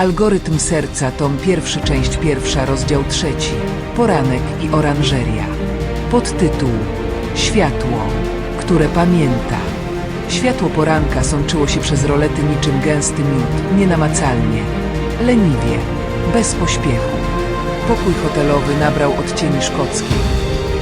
Algorytm serca, tom pierwszy, część pierwsza, rozdział trzeci. Poranek i oranżeria. Podtytuł Światło, które pamięta. Światło poranka sączyło się przez rolety niczym gęsty miód, nienamacalnie, leniwie, bez pośpiechu. Pokój hotelowy nabrał odcieni szkockiej,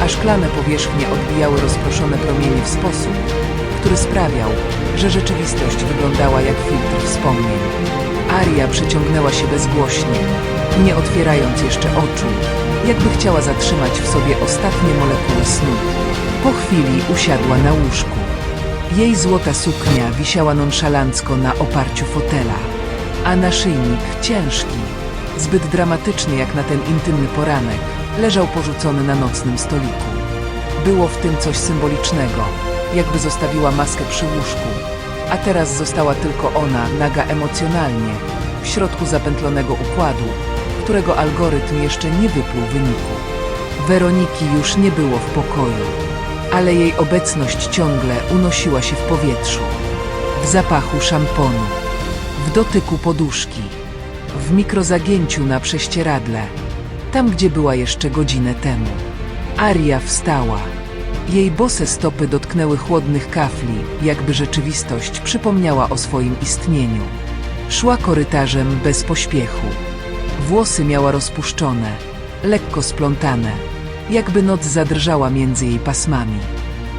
a szklane powierzchnie odbijały rozproszone promienie w sposób, który sprawiał, że rzeczywistość wyglądała jak filtr wspomnień. Aria przeciągnęła się bezgłośnie, nie otwierając jeszcze oczu, jakby chciała zatrzymać w sobie ostatnie molekuły snu. Po chwili usiadła na łóżku. Jej złota suknia wisiała nonszalancko na oparciu fotela, a naszyjnik ciężki, zbyt dramatyczny jak na ten intymny poranek, leżał porzucony na nocnym stoliku. Było w tym coś symbolicznego, jakby zostawiła maskę przy łóżku, a teraz została tylko ona, naga emocjonalnie, w środku zapętlonego układu, którego algorytm jeszcze nie wypluł wyniku. Weroniki już nie było w pokoju, ale jej obecność ciągle unosiła się w powietrzu, w zapachu szamponu, w dotyku poduszki, w mikrozagięciu na prześcieradle, tam gdzie była jeszcze godzinę temu. Aria wstała. Jej bose stopy dotknęły chłodnych kafli, jakby rzeczywistość przypomniała o swoim istnieniu. Szła korytarzem bez pośpiechu. Włosy miała rozpuszczone, lekko splątane, jakby noc zadrżała między jej pasmami.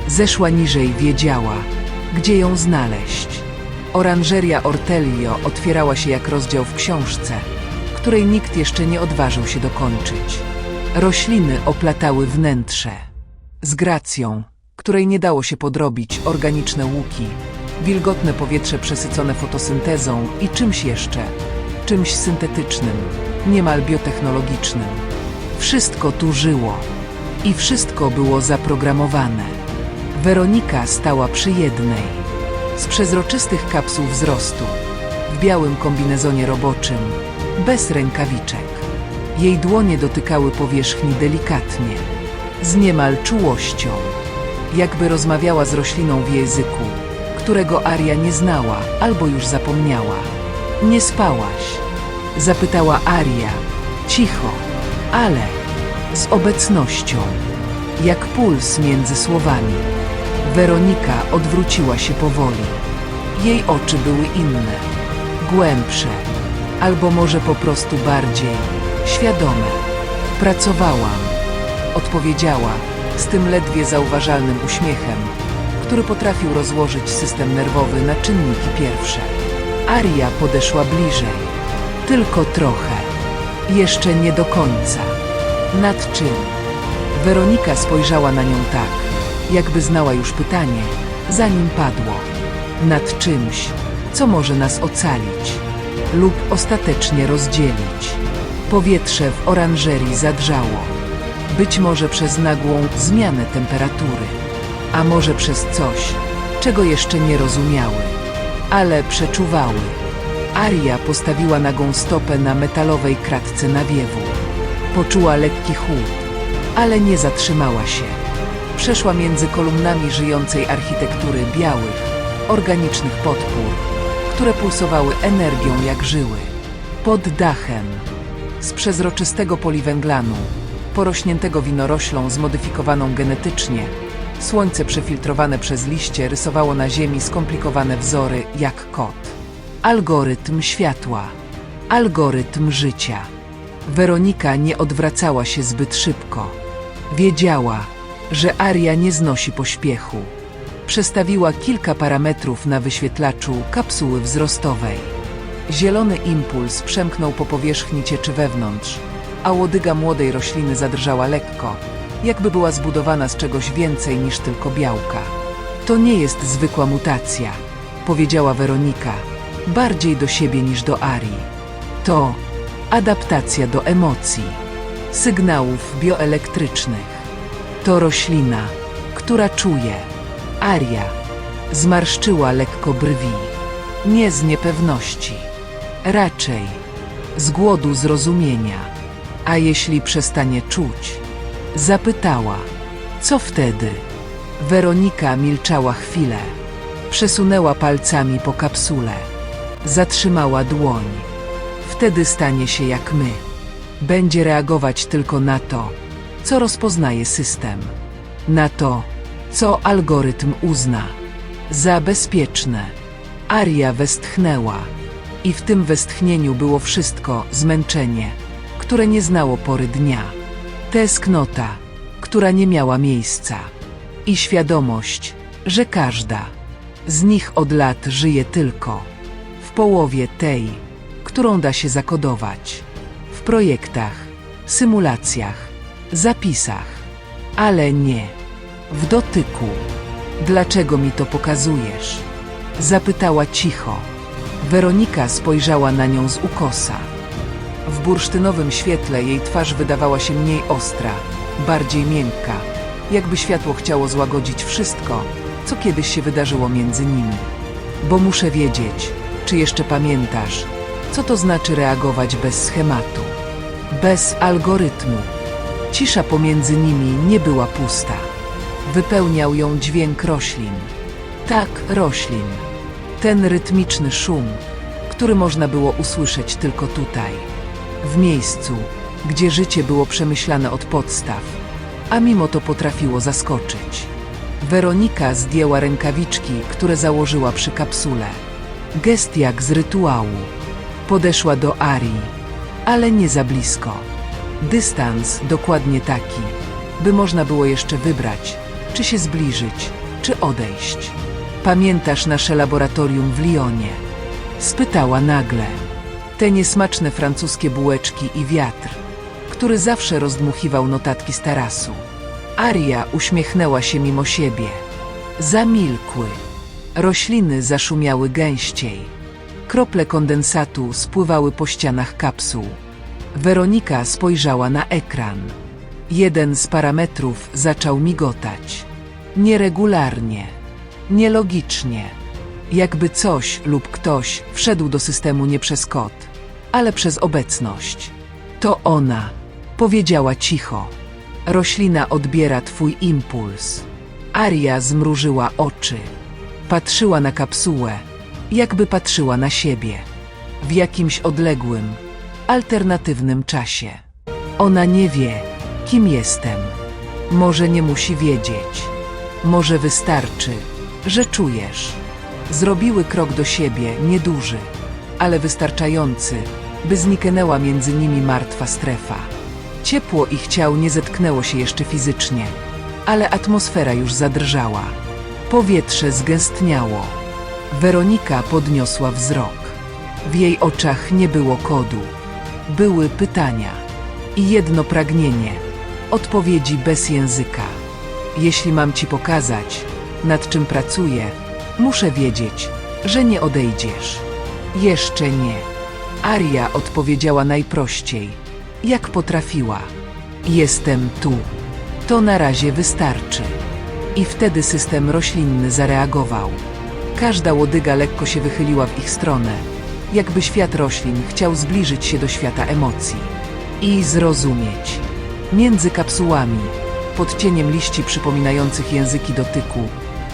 Zeszła niżej, wiedziała, gdzie ją znaleźć. Oranżeria Ortelio otwierała się jak rozdział w książce, której nikt jeszcze nie odważył się dokończyć. Rośliny oplatały wnętrze. Z gracją, której nie dało się podrobić, organiczne łuki, wilgotne powietrze przesycone fotosyntezą i czymś jeszcze, czymś syntetycznym, niemal biotechnologicznym. Wszystko tu żyło i wszystko było zaprogramowane. Weronika stała przy jednej z przezroczystych kapsuł wzrostu, w białym kombinezonie roboczym, bez rękawiczek. Jej dłonie dotykały powierzchni delikatnie, z niemal czułością, jakby rozmawiała z rośliną w języku, którego Aria nie znała albo już zapomniała. Nie spałaś? Zapytała Aria, cicho, ale z obecnością, jak puls między słowami. Weronika odwróciła się powoli. Jej oczy były inne, głębsze, albo może po prostu bardziej świadome. Pracowałam, odpowiedziała z tym ledwie zauważalnym uśmiechem, który potrafił rozłożyć system nerwowy na czynniki pierwsze. Aria podeszła bliżej, tylko trochę, jeszcze nie do końca. Nad czym? Weronika spojrzała na nią tak, jakby znała już pytanie, zanim padło. Nad czymś, co może nas ocalić lub ostatecznie rozdzielić. Powietrze w oranżerii zadrżało. Być może przez nagłą zmianę temperatury, a może przez coś, czego jeszcze nie rozumiały, ale przeczuwały. Aria postawiła nagą stopę na metalowej kratce nawiewu. Poczuła lekki chłód, ale nie zatrzymała się. Przeszła między kolumnami żyjącej architektury białych, organicznych podpór, które pulsowały energią jak żyły. Pod dachem, z przezroczystego poliwęglanu, porośniętego winoroślą zmodyfikowaną genetycznie, słońce przefiltrowane przez liście rysowało na ziemi skomplikowane wzory jak kot. Algorytm światła, algorytm życia. Weronika nie odwracała się zbyt szybko. Wiedziała, że Aria nie znosi pośpiechu. Przestawiła kilka parametrów na wyświetlaczu kapsuły wzrostowej. Zielony impuls przemknął po powierzchni cieczy wewnątrz, a łodyga młodej rośliny zadrżała lekko, jakby była zbudowana z czegoś więcej niż tylko białka. To nie jest zwykła mutacja, powiedziała Weronika, bardziej do siebie niż do Arii. To adaptacja do emocji, sygnałów bioelektrycznych. To roślina, która czuje. Aria zmarszczyła lekko brwi. Nie z niepewności, raczej z głodu zrozumienia. A jeśli przestanie czuć? Zapytała. Co wtedy? Weronika milczała chwilę. Przesunęła palcami po kapsule. Zatrzymała dłoń. Wtedy stanie się jak my. Będzie reagować tylko na to, co rozpoznaje system, na to, co algorytm uzna. Za bezpieczne. Aria westchnęła. I w tym westchnieniu było wszystko zmęczenie, które nie znało pory dnia, tęsknota, która nie miała miejsca, i świadomość, że każda z nich od lat żyje tylko w połowie tej, którą da się zakodować. W projektach, symulacjach, zapisach, ale nie w dotyku. Dlaczego mi to pokazujesz? Zapytała cicho. Weronika spojrzała na nią z ukosa. W bursztynowym świetle jej twarz wydawała się mniej ostra, bardziej miękka, jakby światło chciało złagodzić wszystko, co kiedyś się wydarzyło między nimi. Bo muszę wiedzieć, czy jeszcze pamiętasz, co to znaczy reagować bez schematu, bez algorytmu. Cisza pomiędzy nimi nie była pusta. Wypełniał ją dźwięk roślin. Tak, roślin. Ten rytmiczny szum, który można było usłyszeć tylko tutaj, w miejscu, gdzie życie było przemyślane od podstaw, a mimo to potrafiło zaskoczyć. Weronika zdjęła rękawiczki, które założyła przy kapsule. Gest jak z rytuału. Podeszła do Arii, ale nie za blisko. Dystans dokładnie taki, by można było jeszcze wybrać, czy się zbliżyć, czy odejść. Pamiętasz nasze laboratorium w Lyonie? Spytała nagle. Te niesmaczne francuskie bułeczki i wiatr, który zawsze rozdmuchiwał notatki z tarasu. Aria uśmiechnęła się mimo siebie. Zamilkły. Rośliny zaszumiały gęściej. Krople kondensatu spływały po ścianach kapsuł. Weronika spojrzała na ekran. Jeden z parametrów zaczął migotać. Nieregularnie, nielogicznie. Jakby coś lub ktoś wszedł do systemu nie przez kod, ale przez obecność. To ona, powiedziała cicho. Roślina odbiera twój impuls. Aria zmrużyła oczy. Patrzyła na kapsułę, jakby patrzyła na siebie. W jakimś odległym, alternatywnym czasie. Ona nie wie, kim jestem. Może nie musi wiedzieć. Może wystarczy, że czujesz. Zrobiły krok do siebie, nieduży, ale wystarczający, by zniknęła między nimi martwa strefa. Ciepło ich ciał nie zetknęło się jeszcze fizycznie, ale atmosfera już zadrżała. Powietrze zgęstniało. Weronika podniosła wzrok. W jej oczach nie było kodu. Były pytania i jedno pragnienie odpowiedzi bez języka. Jeśli mam ci pokazać, nad czym pracuję, muszę wiedzieć, że nie odejdziesz. Jeszcze nie. Aria odpowiedziała najprościej, jak potrafiła. Jestem tu. To na razie wystarczy. I wtedy system roślinny zareagował. Każda łodyga lekko się wychyliła w ich stronę, jakby świat roślin chciał zbliżyć się do świata emocji i zrozumieć. Między kapsułami, pod cieniem liści przypominających języki dotyku,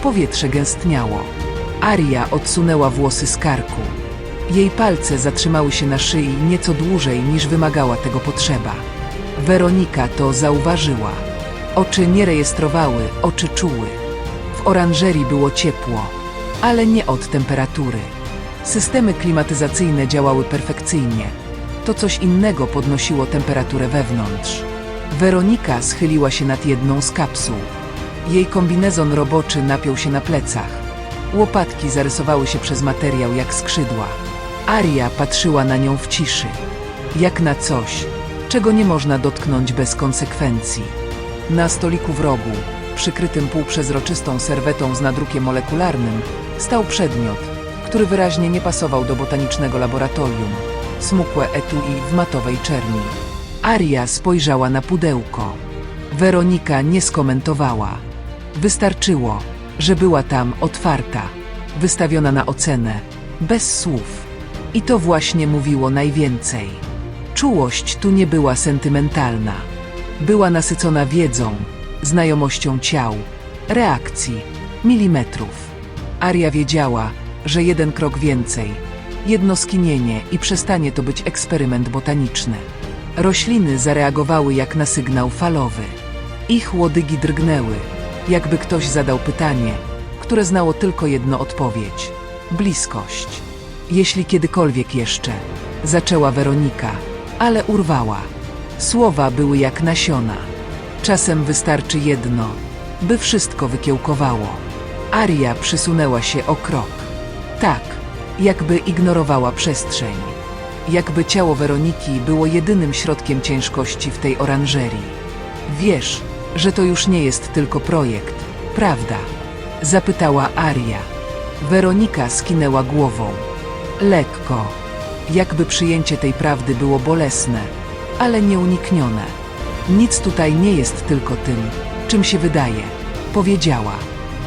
powietrze gęstniało. Aria odsunęła włosy z karku. Jej palce zatrzymały się na szyi nieco dłużej niż wymagała tego potrzeba. Weronika to zauważyła. Oczy nie rejestrowały, oczy czuły. W oranżerii było ciepło, ale nie od temperatury. Systemy klimatyzacyjne działały perfekcyjnie. To coś innego podnosiło temperaturę wewnątrz. Weronika schyliła się nad jedną z kapsuł. Jej kombinezon roboczy napiął się na plecach. Łopatki zarysowały się przez materiał jak skrzydła. Aria patrzyła na nią w ciszy, jak na coś, czego nie można dotknąć bez konsekwencji. Na stoliku w rogu, przykrytym półprzezroczystą serwetą z nadrukiem molekularnym, stał przedmiot, który wyraźnie nie pasował do botanicznego laboratorium. Smukłe etui w matowej czerni. Aria spojrzała na pudełko. Weronika nie skomentowała. Wystarczyło, że była tam otwarta, wystawiona na ocenę, bez słów. I to właśnie mówiło najwięcej. Czułość tu nie była sentymentalna. Była nasycona wiedzą, znajomością ciał, reakcji, milimetrów. Aria wiedziała, że jeden krok więcej Jedno skinienie i przestanie to być eksperyment botaniczny. Rośliny zareagowały jak na sygnał falowy. Ich łodygi drgnęły, jakby ktoś zadał pytanie, które znało tylko jedno odpowiedź bliskość. Jeśli kiedykolwiek jeszcze, zaczęła Weronika, ale urwała. Słowa były jak nasiona. Czasem wystarczy jedno, by wszystko wykiełkowało. Aria przysunęła się o krok. Tak, jakby ignorowała przestrzeń. Jakby ciało Weroniki było jedynym środkiem ciężkości w tej oranżerii. Wiesz, że to już nie jest tylko projekt, prawda? Zapytała Aria. Weronika skinęła głową. Lekko, jakby przyjęcie tej prawdy było bolesne, ale nieuniknione. Nic tutaj nie jest tylko tym, czym się wydaje, powiedziała.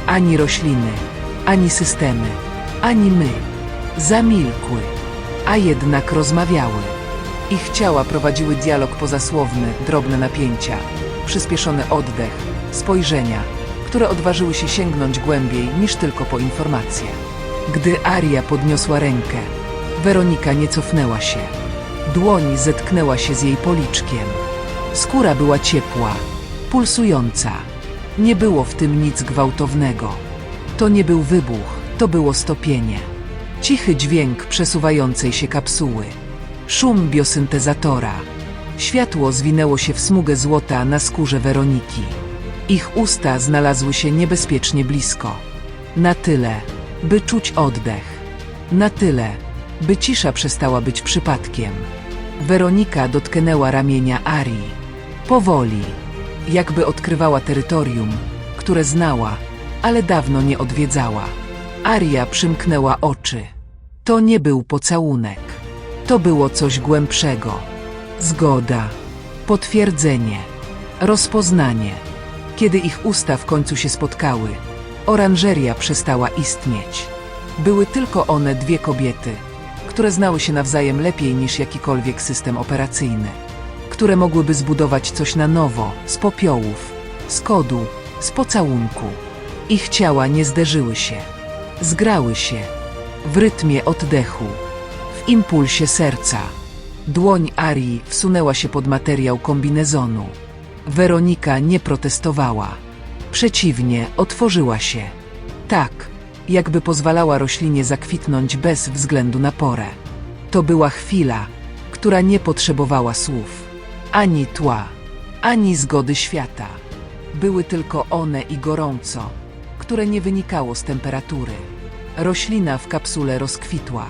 Ani rośliny, ani systemy, ani my. Zamilkły, a jednak rozmawiały. Ich ciała prowadziły dialog pozasłowny, drobne napięcia, przyspieszony oddech, spojrzenia, które odważyły się sięgnąć głębiej niż tylko po informacje. Gdy Aria podniosła rękę, Weronika nie cofnęła się. Dłoń zetknęła się z jej policzkiem. Skóra była ciepła, pulsująca. Nie było w tym nic gwałtownego. To nie był wybuch, to było stopienie. Cichy dźwięk przesuwającej się kapsuły. Szum biosyntezatora. Światło zwinęło się w smugę złota na skórze Weroniki. Ich usta znalazły się niebezpiecznie blisko. Na tyle, by czuć oddech. Na tyle, by cisza przestała być przypadkiem. Weronika dotknęła ramienia Arii. Powoli, jakby odkrywała terytorium, które znała, ale dawno nie odwiedzała. Aria przymknęła oczy. To nie był pocałunek. To było coś głębszego. Zgoda, potwierdzenie, rozpoznanie. Kiedy ich usta w końcu się spotkały, oranżeria przestała istnieć. Były tylko one dwie kobiety, które znały się nawzajem lepiej niż jakikolwiek system operacyjny, które mogłyby zbudować coś na nowo, z popiołów, z kodu, z pocałunku. Ich ciała nie zderzyły się, zgrały się, w rytmie oddechu, w impulsie serca. Dłoń Arii wsunęła się pod materiał kombinezonu. Weronika nie protestowała. Przeciwnie, otworzyła się. Tak, jakby pozwalała roślinie zakwitnąć bez względu na porę. To była chwila, która nie potrzebowała słów, ani tła, ani zgody świata. Były tylko one i gorąco, które nie wynikało z temperatury. Roślina w kapsule rozkwitła.